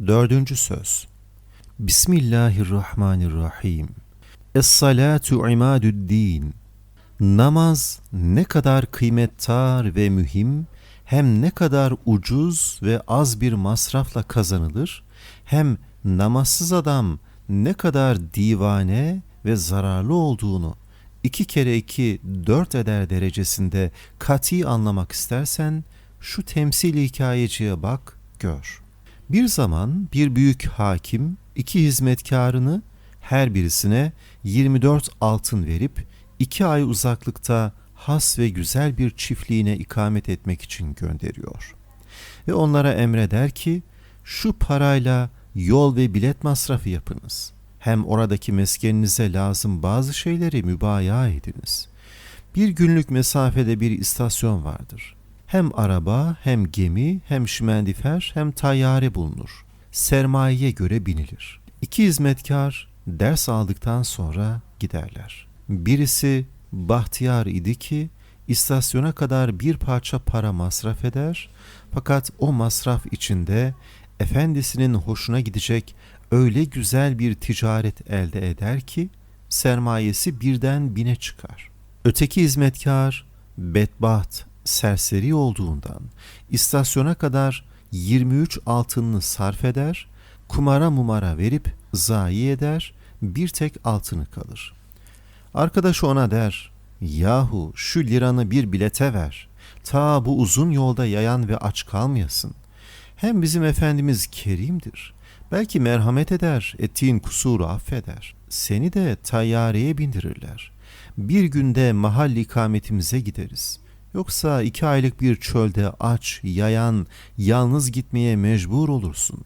Dördüncü söz. Bismillahirrahmanirrahim. Es-salatu imadüddin. Namaz ne kadar kıymettar ve mühim, hem ne kadar ucuz ve az bir masrafla kazanılır, hem namazsız adam ne kadar divane ve zararlı olduğunu iki kere iki dört eder derecesinde kati anlamak istersen şu temsil hikayeciye bak gör. Bir zaman bir büyük hakim iki hizmetkarını her birisine 24 altın verip iki ay uzaklıkta has ve güzel bir çiftliğine ikamet etmek için gönderiyor. Ve onlara emreder ki şu parayla yol ve bilet masrafı yapınız. Hem oradaki meskeninize lazım bazı şeyleri mübaya ediniz. Bir günlük mesafede bir istasyon vardır. Hem araba, hem gemi, hem şimendifer, hem tayyare bulunur. Sermayeye göre binilir. İki hizmetkar ders aldıktan sonra giderler. Birisi bahtiyar idi ki istasyona kadar bir parça para masraf eder fakat o masraf içinde efendisinin hoşuna gidecek öyle güzel bir ticaret elde eder ki sermayesi birden bine çıkar. Öteki hizmetkar bedbaht, serseri olduğundan istasyona kadar 23 altınını sarf eder, kumara mumara verip zayi eder, bir tek altını kalır. Arkadaş ona der, yahu şu liranı bir bilete ver, ta bu uzun yolda yayan ve aç kalmayasın. Hem bizim Efendimiz kerimdir. Belki merhamet eder, ettiğin kusuru affeder. Seni de tayyareye bindirirler. Bir günde mahalli ikametimize gideriz. Yoksa iki aylık bir çölde aç, yayan, yalnız gitmeye mecbur olursun.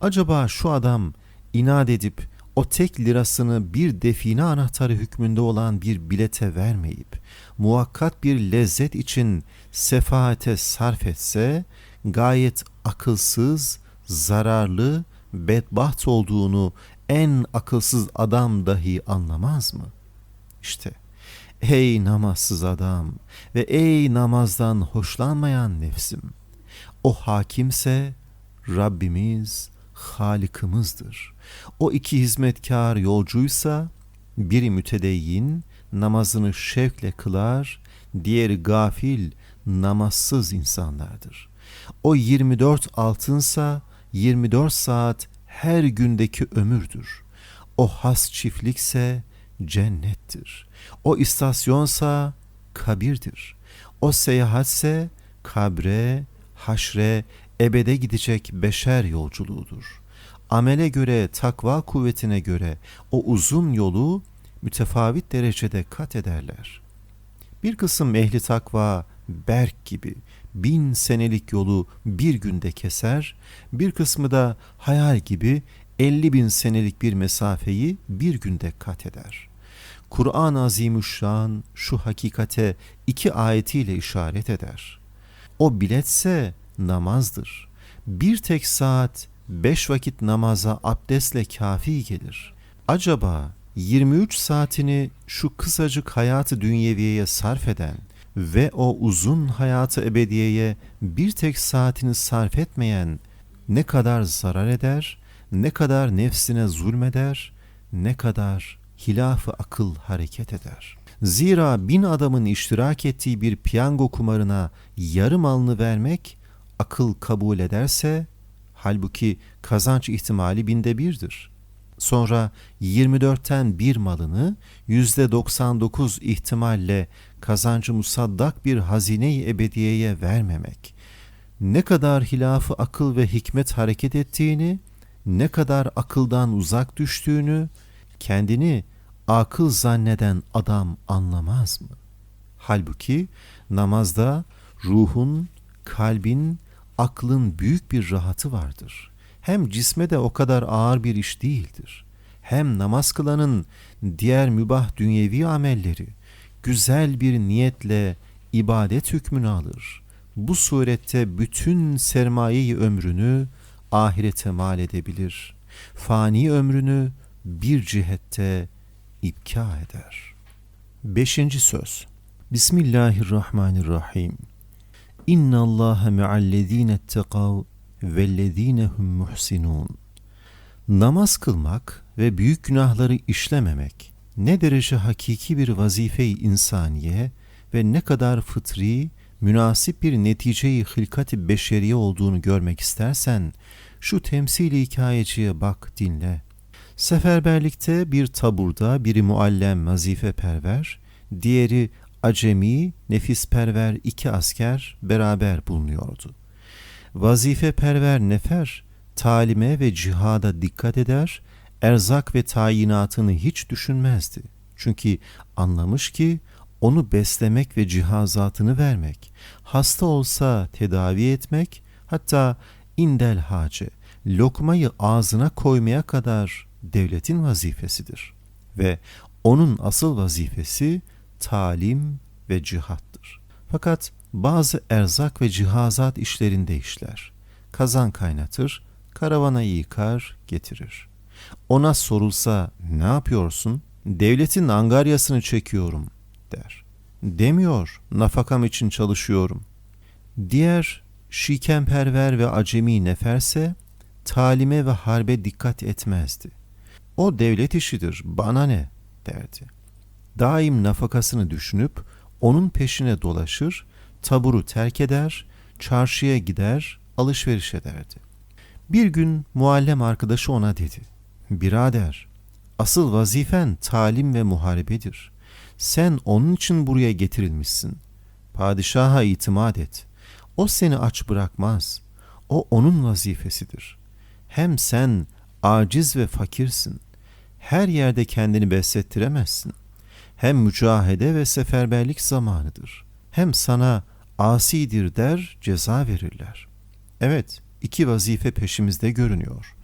Acaba şu adam inat edip o tek lirasını bir define anahtarı hükmünde olan bir bilete vermeyip muhakkat bir lezzet için sefaate sarf etse gayet akılsız, zararlı, bedbaht olduğunu en akılsız adam dahi anlamaz mı? İşte ey namazsız adam ve ey namazdan hoşlanmayan nefsim o hakimse Rabbimiz Halikimizdir. O iki hizmetkar yolcuysa biri mütedeyyin namazını şevkle kılar, diğeri gafil namazsız insanlardır. O 24 altınsa 24 saat her gündeki ömürdür. O has çiftlikse cennettir. O istasyonsa kabirdir. O seyahatse kabre, haşre, ebede gidecek beşer yolculuğudur. Amele göre, takva kuvvetine göre o uzun yolu mütefavit derecede kat ederler. Bir kısım ehli takva berk gibi bin senelik yolu bir günde keser, bir kısmı da hayal gibi elli bin senelik bir mesafeyi bir günde kat eder. Kur'an-ı Azimüşşan şu hakikate iki ayetiyle işaret eder. O biletse namazdır. Bir tek saat beş vakit namaza abdestle kafi gelir. Acaba 23 saatini şu kısacık hayatı dünyeviyeye sarf eden ve o uzun hayatı ebediyeye bir tek saatini sarf etmeyen ne kadar zarar eder, ne kadar nefsine zulmeder, ne kadar hilafı akıl hareket eder. Zira bin adamın iştirak ettiği bir piyango kumarına yarım alını vermek akıl kabul ederse halbuki kazanç ihtimali binde birdir. Sonra 24'ten bir malını %99 ihtimalle kazancı musaddak bir hazine-i ebediyeye vermemek, ne kadar hilafı akıl ve hikmet hareket ettiğini, ne kadar akıldan uzak düştüğünü, kendini akıl zanneden adam anlamaz mı? Halbuki namazda ruhun, kalbin, aklın büyük bir rahatı vardır. Hem cisme de o kadar ağır bir iş değildir. Hem namaz kılanın diğer mübah dünyevi amelleri güzel bir niyetle ibadet hükmünü alır. Bu surette bütün sermayeyi ömrünü ahirete mal edebilir. Fani ömrünü bir cihette ipka eder. Beşinci söz Bismillahirrahmanirrahim İnna Allahe me'allezine ettekav vellezine hum muhsinun. Namaz kılmak ve büyük günahları işlememek ne derece hakiki bir vazife-i insaniye ve ne kadar fıtri, münasip bir neticeyi hılkat-i beşeriye olduğunu görmek istersen, şu temsili hikayeciye bak dinle. Seferberlikte bir taburda biri muallem vazife perver, diğeri acemi, nefisperver iki asker beraber bulunuyordu. Vazife perver nefer, talime ve cihada dikkat eder, erzak ve tayinatını hiç düşünmezdi. Çünkü anlamış ki onu beslemek ve cihazatını vermek, hasta olsa tedavi etmek, hatta indel hace, lokmayı ağzına koymaya kadar devletin vazifesidir. Ve onun asıl vazifesi talim ve cihattır. Fakat bazı erzak ve cihazat işlerinde işler. Kazan kaynatır, karavana yıkar, getirir. Ona sorulsa ne yapıyorsun? Devletin angaryasını çekiyorum der. Demiyor, nafakam için çalışıyorum. Diğer şikemperver ve acemi neferse talime ve harbe dikkat etmezdi. O devlet işidir, bana ne derdi. Daim nafakasını düşünüp onun peşine dolaşır, taburu terk eder, çarşıya gider, alışveriş ederdi. Bir gün muallem arkadaşı ona dedi. Birader, asıl vazifen talim ve muharebedir. Sen onun için buraya getirilmişsin. Padişaha itimat et. O seni aç bırakmaz. O onun vazifesidir. Hem sen aciz ve fakirsin. Her yerde kendini beslettiremezsin. Hem mücahede ve seferberlik zamanıdır. Hem sana asidir der ceza verirler. Evet, iki vazife peşimizde görünüyor.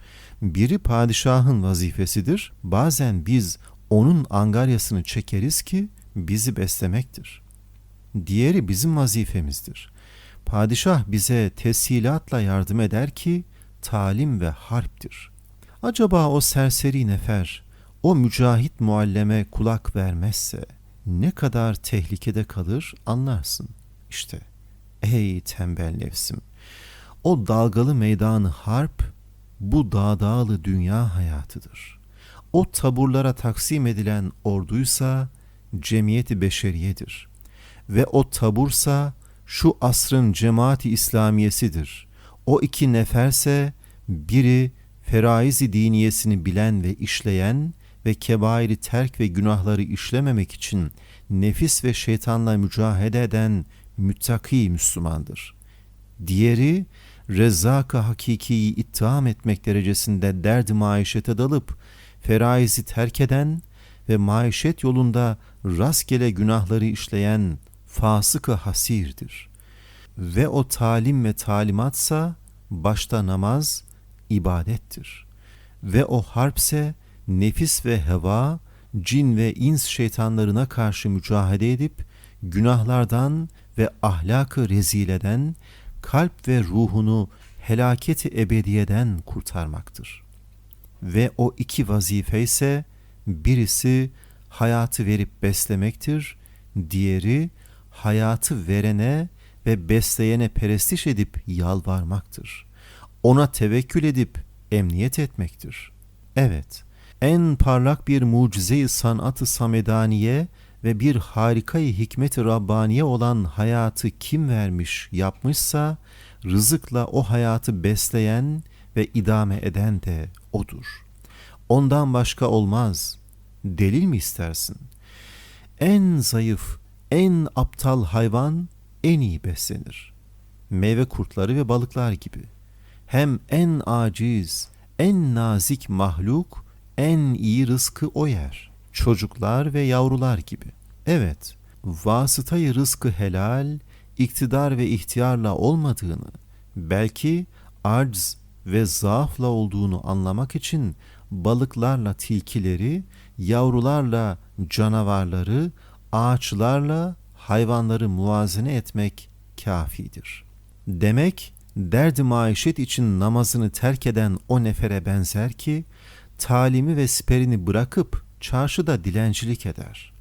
Biri padişahın vazifesidir. Bazen biz onun angaryasını çekeriz ki bizi beslemektir. Diğeri bizim vazifemizdir. Padişah bize teshilatla yardım eder ki talim ve harptir. Acaba o serseri nefer, o mücahit mualleme kulak vermezse ne kadar tehlikede kalır anlarsın. İşte ey tembel nefsim, o dalgalı meydanı harp bu dağdağlı dünya hayatıdır. O taburlara taksim edilen orduysa cemiyeti beşeriyedir. Ve o tabursa şu asrın cemaati İslamiyesidir. O iki neferse biri feraizi diniyesini bilen ve işleyen ve kebairi terk ve günahları işlememek için nefis ve şeytanla mücahede eden müttaki Müslümandır. Diğeri rezzak-ı hakikiyi ittiham etmek derecesinde derdi maişete dalıp feraizi terk eden ve maişet yolunda rastgele günahları işleyen fasık-ı hasirdir. Ve o talim ve talimatsa başta namaz, ibadettir. Ve o harpse nefis ve heva, cin ve ins şeytanlarına karşı mücahede edip günahlardan ve ahlakı rezileden kalp ve ruhunu helaketi ebediyeden kurtarmaktır. Ve o iki vazife ise birisi hayatı verip beslemektir, diğeri hayatı verene ve besleyene perestiş edip yalvarmaktır. Ona tevekkül edip emniyet etmektir. Evet, en parlak bir mucize-i sanat-ı samedaniye ve bir harikayı hikmet-i Rabbaniye olan hayatı kim vermiş, yapmışsa, rızıkla o hayatı besleyen ve idame eden de O'dur. Ondan başka olmaz. Delil mi istersin? En zayıf, en aptal hayvan en iyi beslenir. Meyve kurtları ve balıklar gibi. Hem en aciz, en nazik mahluk en iyi rızkı o yer.'' çocuklar ve yavrular gibi. Evet, vasıtayı rızkı helal, iktidar ve ihtiyarla olmadığını, belki arz ve zaafla olduğunu anlamak için balıklarla tilkileri, yavrularla canavarları, ağaçlarla hayvanları muvazene etmek kafidir. Demek derdi maişet için namazını terk eden o nefere benzer ki, talimi ve siperini bırakıp çarşıda dilencilik eder.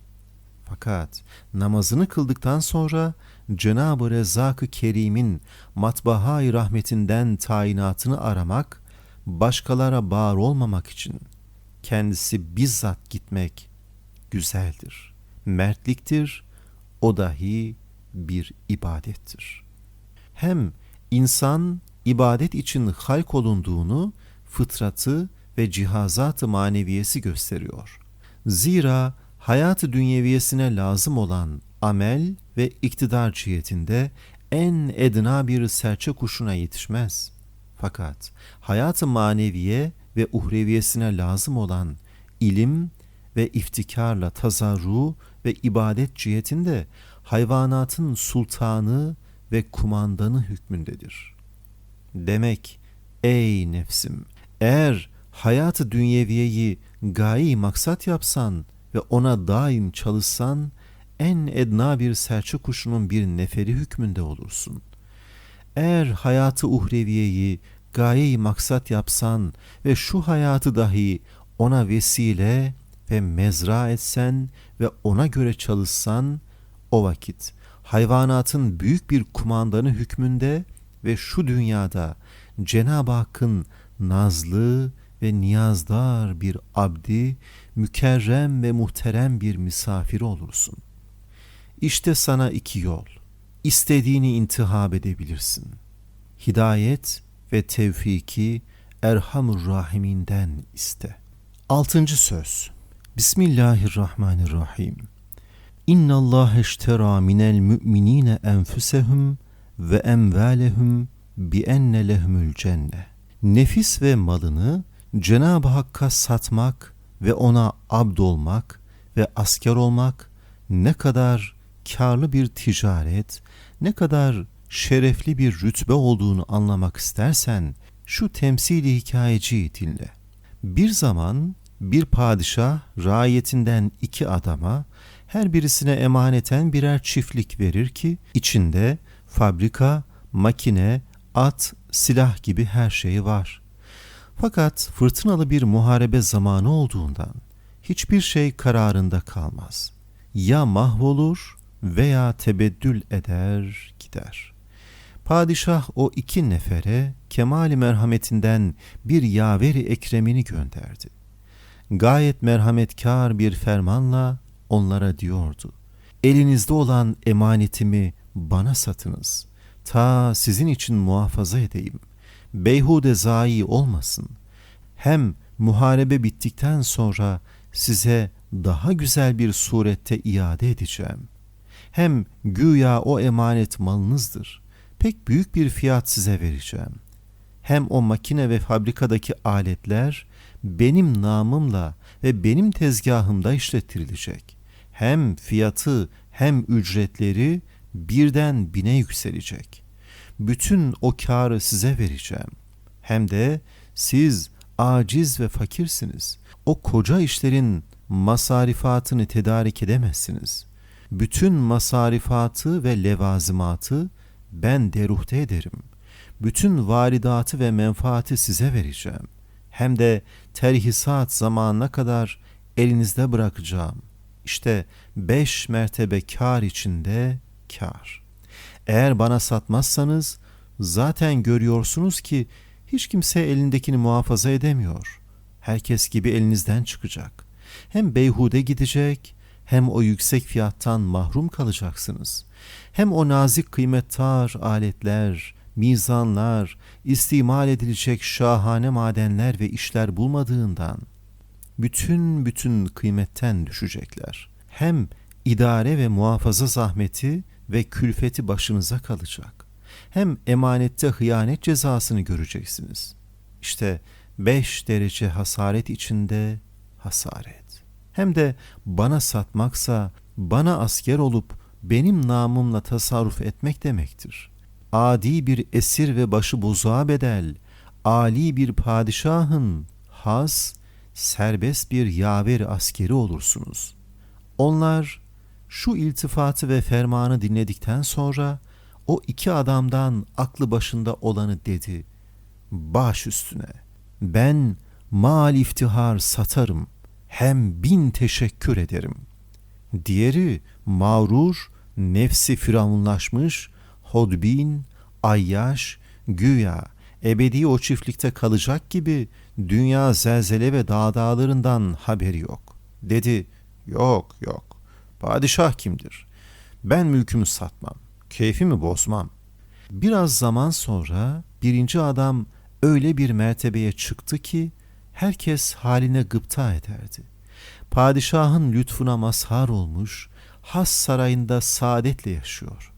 Fakat namazını kıldıktan sonra Cenab-ı Rezzak-ı Kerim'in matbaha rahmetinden tayinatını aramak, başkalara bağır olmamak için kendisi bizzat gitmek güzeldir. Mertliktir, o dahi bir ibadettir. Hem insan ibadet için halk olunduğunu fıtratı ve cihazat-ı maneviyesi gösteriyor. Zira hayat-ı dünyeviyesine lazım olan amel ve iktidar cihetinde en edna bir serçe kuşuna yetişmez. Fakat hayat-ı maneviye ve uhreviyesine lazım olan ilim ve iftikarla tazarru ve ibadet cihetinde hayvanatın sultanı ve kumandanı hükmündedir. Demek ey nefsim eğer hayatı dünyeviyeyi gayi maksat yapsan ve ona daim çalışsan en edna bir serçe kuşunun bir neferi hükmünde olursun. Eğer hayatı uhreviyeyi gaye maksat yapsan ve şu hayatı dahi ona vesile ve mezra etsen ve ona göre çalışsan o vakit hayvanatın büyük bir kumandanı hükmünde ve şu dünyada Cenab-ı Hakk'ın nazlı ve niyazdar bir abdi, mükerrem ve muhterem bir misafiri olursun. İşte sana iki yol. İstediğini intihab edebilirsin. Hidayet ve tevfiki Erhamur Rahiminden iste. Altıncı söz. Bismillahirrahmanirrahim. İnna Allah eştera minel müminine enfusehum ve emvalehum bi enne lehumul cenne. Nefis ve malını Cenab-ı Hakk'a satmak ve ona abd olmak ve asker olmak ne kadar karlı bir ticaret, ne kadar şerefli bir rütbe olduğunu anlamak istersen şu temsili hikayeciyi dinle. Bir zaman bir padişah raiyetinden iki adama her birisine emaneten birer çiftlik verir ki içinde fabrika, makine, at, silah gibi her şeyi var. Fakat fırtınalı bir muharebe zamanı olduğundan hiçbir şey kararında kalmaz. Ya mahvolur veya tebeddül eder gider. Padişah o iki nefere kemali merhametinden bir yaveri ekremini gönderdi. Gayet merhametkar bir fermanla onlara diyordu. Elinizde olan emanetimi bana satınız. Ta sizin için muhafaza edeyim. Beyhude zayi olmasın. Hem muharebe bittikten sonra size daha güzel bir surette iade edeceğim. Hem güya o emanet malınızdır. Pek büyük bir fiyat size vereceğim. Hem o makine ve fabrikadaki aletler benim namımla ve benim tezgahımda işlettirilecek. Hem fiyatı hem ücretleri birden bine yükselecek. Bütün o karı size vereceğim. Hem de siz aciz ve fakirsiniz. O koca işlerin masarifatını tedarik edemezsiniz. Bütün masarifatı ve levazimatı ben deruhte ederim. Bütün varidatı ve menfaati size vereceğim. Hem de terhisat zamanına kadar elinizde bırakacağım. İşte beş mertebe kar içinde kar. Eğer bana satmazsanız zaten görüyorsunuz ki hiç kimse elindekini muhafaza edemiyor. Herkes gibi elinizden çıkacak. Hem beyhude gidecek hem o yüksek fiyattan mahrum kalacaksınız. Hem o nazik kıymettar aletler, mizanlar, istimal edilecek şahane madenler ve işler bulmadığından bütün bütün kıymetten düşecekler. Hem idare ve muhafaza zahmeti ve külfeti başınıza kalacak. Hem emanette hıyanet cezasını göreceksiniz. İşte beş derece hasaret içinde hasaret. Hem de bana satmaksa bana asker olup benim namımla tasarruf etmek demektir. Adi bir esir ve başı bozuğa bedel, ali bir padişahın has, serbest bir yaver askeri olursunuz. Onlar şu iltifatı ve fermanı dinledikten sonra o iki adamdan aklı başında olanı dedi. Baş üstüne ben mal iftihar satarım hem bin teşekkür ederim. Diğeri mağrur nefsi firavunlaşmış, hodbin, ayyaş, güya ebedi o çiftlikte kalacak gibi dünya zelzele ve dağdağlarından haberi yok. Dedi, yok yok, padişah kimdir? Ben mülkümü satmam, keyfimi bozmam. Biraz zaman sonra birinci adam öyle bir mertebeye çıktı ki herkes haline gıpta ederdi. Padişahın lütfuna mazhar olmuş, has sarayında saadetle yaşıyor.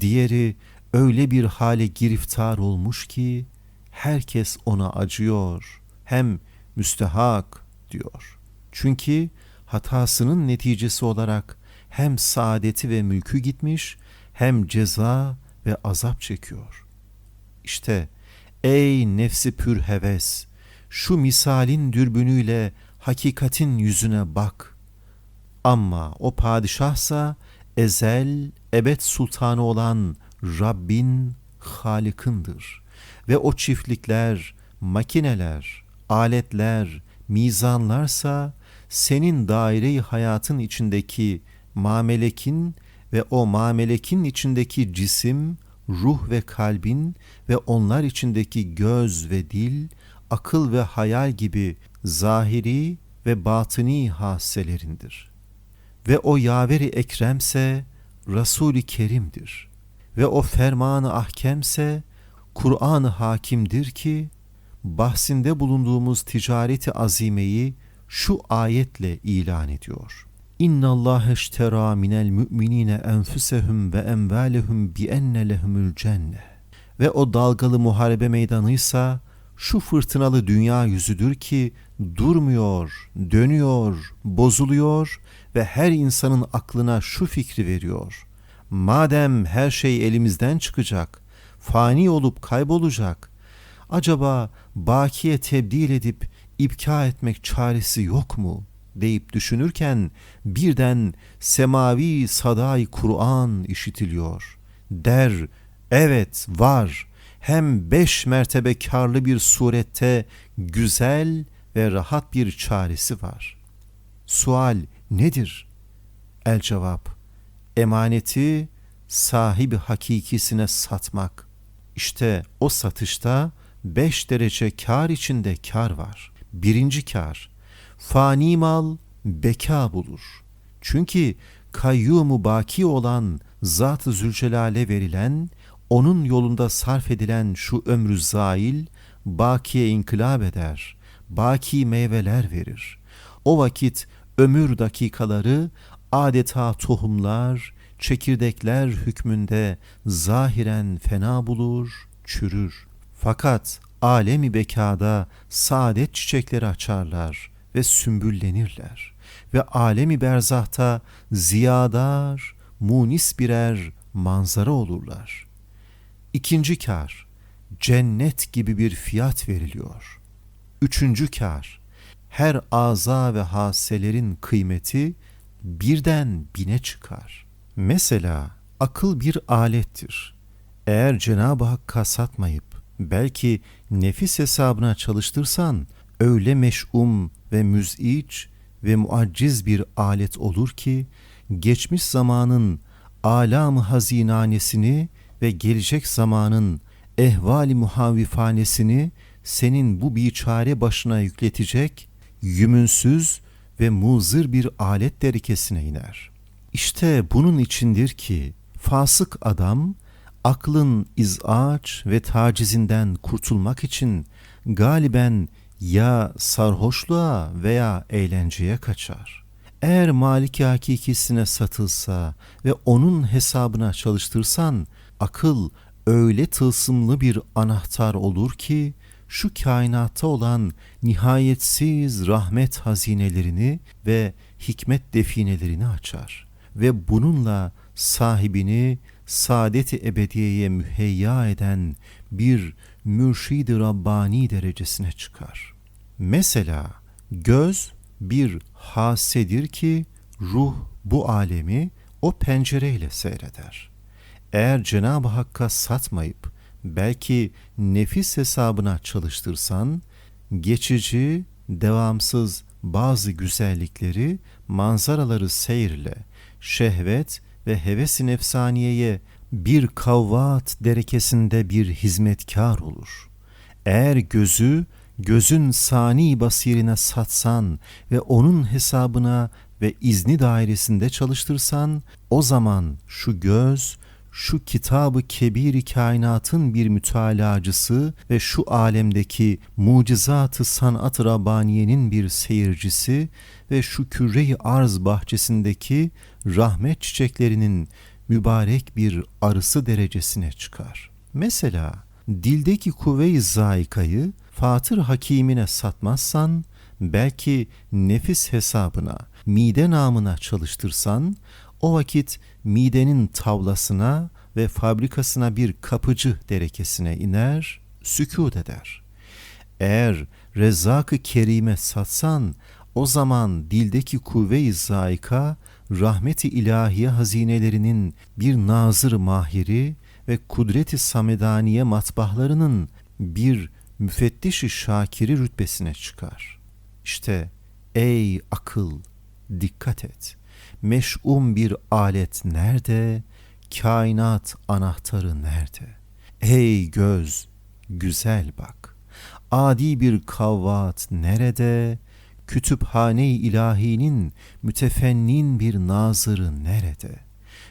Diğeri öyle bir hale giriftar olmuş ki herkes ona acıyor, hem müstehak diyor. Çünkü hatasının neticesi olarak hem saadeti ve mülkü gitmiş hem ceza ve azap çekiyor. İşte ey nefsi pür heves, şu misalin dürbünüyle hakikatin yüzüne bak. Ama o padişahsa ezel, ebed sultanı olan Rabbin Halik'ındır. Ve o çiftlikler, makineler, aletler, mizanlarsa senin daire hayatın içindeki mamelekin ve o mamelekin içindeki cisim, ruh ve kalbin ve onlar içindeki göz ve dil, akıl ve hayal gibi zahiri ve batıni hasselerindir. Ve o yaveri ekremse Resul-i Kerim'dir. Ve o fermanı ahkemse Kur'an-ı Hakim'dir ki bahsinde bulunduğumuz ticareti azimeyi şu ayetle ilan ediyor. İnna Allah eştera minel müminine enfusehum ve emvalehum bi enne lehumul cenne. Ve o dalgalı muharebe meydanıysa şu fırtınalı dünya yüzüdür ki durmuyor, dönüyor, bozuluyor ve her insanın aklına şu fikri veriyor. Madem her şey elimizden çıkacak, fani olup kaybolacak, acaba bakiye tebdil edip ipka etmek çaresi yok mu?'' deyip düşünürken birden semavi saday Kur'an işitiliyor. Der, evet var, hem beş mertebe karlı bir surette güzel ve rahat bir çaresi var. Sual nedir? El cevap, emaneti sahibi hakikisine satmak. İşte o satışta beş derece kar içinde kar var. Birinci kar, fani mal beka bulur. Çünkü kayyumu baki olan Zat-ı Zülcelal'e verilen, onun yolunda sarf edilen şu ömrü zail, bakiye inkılap eder, baki meyveler verir. O vakit ömür dakikaları adeta tohumlar, çekirdekler hükmünde zahiren fena bulur, çürür. Fakat alemi bekada saadet çiçekleri açarlar ve sümbüllenirler ve alemi berzahta ziyadar, munis birer manzara olurlar. İkinci kar, cennet gibi bir fiyat veriliyor. Üçüncü kar, her aza ve haselerin kıymeti birden bine çıkar. Mesela akıl bir alettir. Eğer Cenab-ı Hakk'a satmayıp belki nefis hesabına çalıştırsan öyle meş'um ve müz'iç ve muacciz bir alet olur ki geçmiş zamanın alam-ı hazinanesini ve gelecek zamanın ehvali muhavifanesini senin bu biçare başına yükletecek yümünsüz ve muzır bir alet derekesine iner. İşte bunun içindir ki fasık adam aklın izaç ve tacizinden kurtulmak için galiben ya sarhoşluğa veya eğlenceye kaçar. Eğer maliki hakikisine satılsa ve onun hesabına çalıştırsan akıl öyle tılsımlı bir anahtar olur ki şu kainatta olan nihayetsiz rahmet hazinelerini ve hikmet definelerini açar ve bununla sahibini saadeti ebediyeye müheyya eden bir mürşid-i Rabbani derecesine çıkar. Mesela göz bir hasedir ki ruh bu alemi o pencereyle seyreder. Eğer Cenab-ı Hakk'a satmayıp belki nefis hesabına çalıştırsan geçici, devamsız bazı güzellikleri, manzaraları seyirle, şehvet ve heves-i nefsaniyeye bir kavvat derekesinde bir hizmetkar olur. Eğer gözü gözün sani basirine satsan ve onun hesabına ve izni dairesinde çalıştırsan o zaman şu göz şu kitabı kebir kainatın bir mütalacısı ve şu alemdeki mucizatı sanat Rabbaniye'nin bir seyircisi ve şu küre-i arz bahçesindeki rahmet çiçeklerinin mübarek bir arısı derecesine çıkar. Mesela dildeki kuvve-i zaikayı Fatır Hakimine satmazsan, belki nefis hesabına, mide namına çalıştırsan, o vakit midenin tavlasına ve fabrikasına bir kapıcı derekesine iner, sükut eder. Eğer rezzak-ı kerime satsan, o zaman dildeki kuvve-i zaika, rahmeti ilahiye hazinelerinin bir nazır mahiri ve kudreti samedaniye matbahlarının bir müfettişi şakiri rütbesine çıkar. İşte ey akıl dikkat et. Meş'um bir alet nerede? Kainat anahtarı nerede? Ey göz güzel bak. Adi bir kavvat nerede? Kütüphane-i ilahinin mütefennin bir nazırı nerede?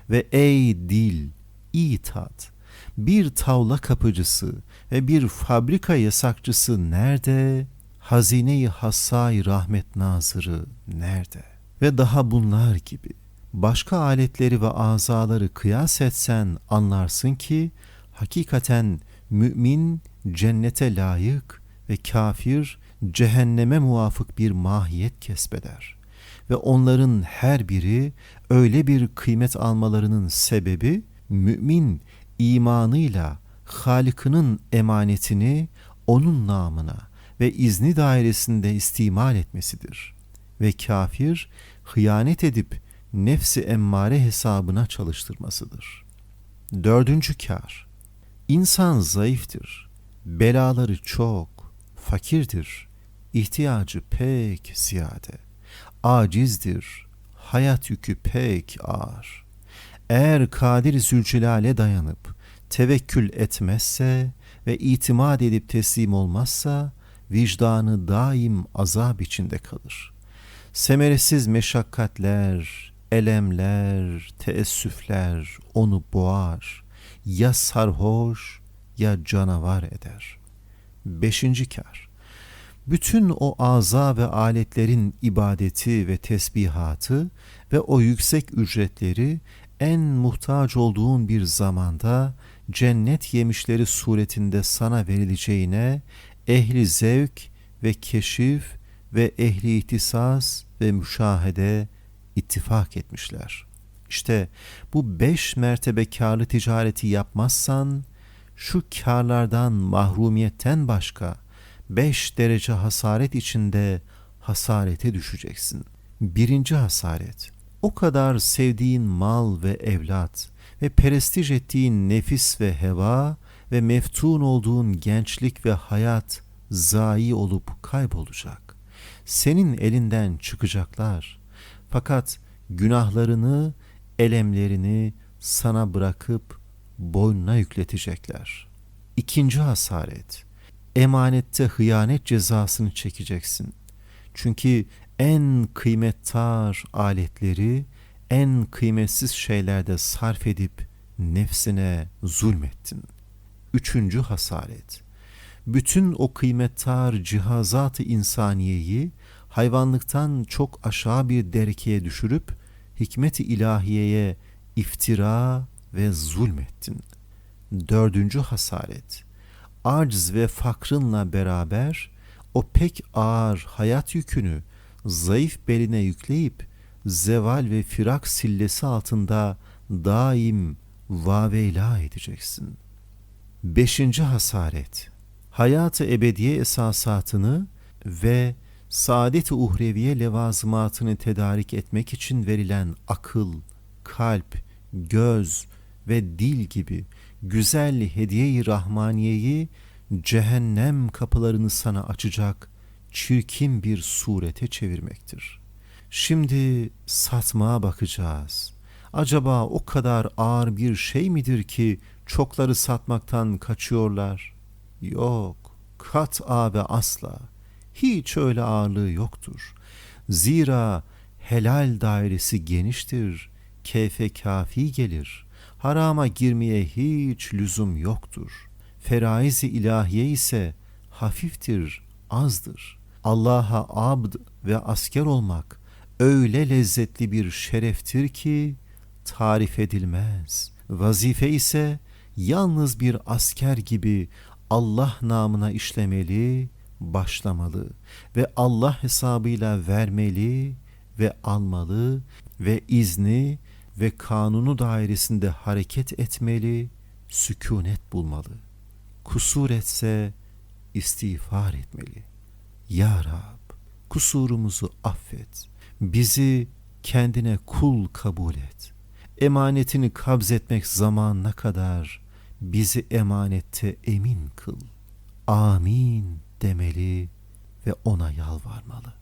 Ve ey dil iyi tat bir tavla kapıcısı ve bir fabrika yasakçısı nerede? Hazine-i Hassay Rahmet Nazırı nerede? Ve daha bunlar gibi başka aletleri ve azaları kıyas etsen anlarsın ki hakikaten mümin cennete layık ve kafir cehenneme muvafık bir mahiyet kesbeder. Ve onların her biri öyle bir kıymet almalarının sebebi mümin imanıyla Halık'ının emanetini onun namına ve izni dairesinde istimal etmesidir. Ve kafir hıyanet edip nefsi emmare hesabına çalıştırmasıdır. Dördüncü kar. İnsan zayıftır, belaları çok, fakirdir, ihtiyacı pek ziyade, acizdir, hayat yükü pek ağır. Eğer Kadir Zülcelal'e dayanıp tevekkül etmezse ve itimat edip teslim olmazsa vicdanı daim azap içinde kalır. Semeresiz meşakkatler, elemler, teessüfler onu boğar, ya sarhoş ya canavar eder. Beşinci kar. Bütün o aza ve aletlerin ibadeti ve tesbihatı ve o yüksek ücretleri en muhtaç olduğun bir zamanda cennet yemişleri suretinde sana verileceğine ehli zevk ve keşif ve ehli ihtisas ve müşahede ittifak etmişler. İşte bu beş mertebe karlı ticareti yapmazsan şu karlardan mahrumiyetten başka beş derece hasaret içinde hasarete düşeceksin. Birinci hasaret o kadar sevdiğin mal ve evlat ve perestij ettiğin nefis ve heva ve meftun olduğun gençlik ve hayat zayi olup kaybolacak. Senin elinden çıkacaklar. Fakat günahlarını, elemlerini sana bırakıp boynuna yükletecekler. İkinci hasaret. Emanette hıyanet cezasını çekeceksin. Çünkü en kıymettar aletleri en kıymetsiz şeylerde sarf edip nefsine zulmettin. Üçüncü hasaret. Bütün o kıymettar cihazat-ı insaniyeyi hayvanlıktan çok aşağı bir derekeye düşürüp hikmet-i ilahiyeye iftira ve zulmettin. Dördüncü hasaret. Arz ve fakrınla beraber o pek ağır hayat yükünü zayıf beline yükleyip zeval ve firak sillesi altında daim vaveyla edeceksin. Beşinci hasaret, hayatı ebediye esasatını ve saadet-i uhreviye levazımatını tedarik etmek için verilen akıl, kalp, göz ve dil gibi güzel hediye-i rahmaniyeyi cehennem kapılarını sana açacak çirkin bir surete çevirmektir. Şimdi satmaya bakacağız. Acaba o kadar ağır bir şey midir ki çokları satmaktan kaçıyorlar? Yok, kat ve asla. Hiç öyle ağırlığı yoktur. Zira helal dairesi geniştir, keyfe kafi gelir. Harama girmeye hiç lüzum yoktur. Feraiz-i ilahiye ise hafiftir, azdır. Allah'a abd ve asker olmak öyle lezzetli bir şereftir ki tarif edilmez. Vazife ise yalnız bir asker gibi Allah namına işlemeli, başlamalı ve Allah hesabıyla vermeli ve almalı ve izni ve kanunu dairesinde hareket etmeli, sükunet bulmalı. Kusur etse istiğfar etmeli. Ya Rab, kusurumuzu affet. Bizi kendine kul kabul et. Emanetini kabz etmek zamanına kadar bizi emanette emin kıl. Amin demeli ve ona yalvarmalı.